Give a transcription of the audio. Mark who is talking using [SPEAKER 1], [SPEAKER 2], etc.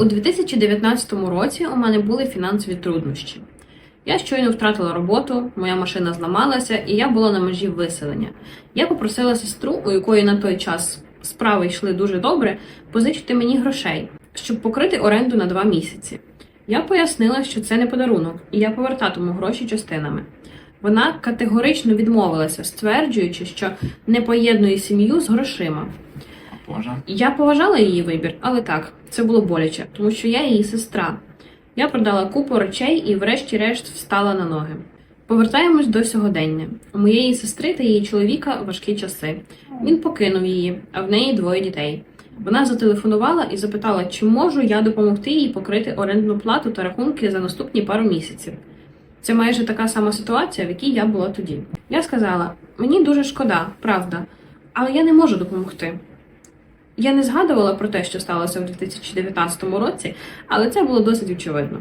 [SPEAKER 1] У 2019 році у мене були фінансові труднощі. Я щойно втратила роботу, моя машина зламалася, і я була на межі виселення. Я попросила сестру, у якої на той час справи йшли дуже добре, позичити мені грошей, щоб покрити оренду на два місяці. Я пояснила, що це не подарунок, і я повертатиму гроші частинами. Вона категорично відмовилася, стверджуючи, що не поєднує сім'ю з грошима.
[SPEAKER 2] Боже.
[SPEAKER 1] Я поважала її вибір, але так, це було боляче, тому що я її сестра. Я продала купу речей і, врешті-решт, встала на ноги. Повертаємось до сьогодення. У моєї сестри та її чоловіка важкі часи. Він покинув її, а в неї двоє дітей. Вона зателефонувала і запитала, чи можу я допомогти їй покрити орендну плату та рахунки за наступні пару місяців. Це майже така сама ситуація, в якій я була тоді. Я сказала: мені дуже шкода, правда, але я не можу допомогти. Я не згадувала про те, що сталося в 2019 році, але це було досить очевидно.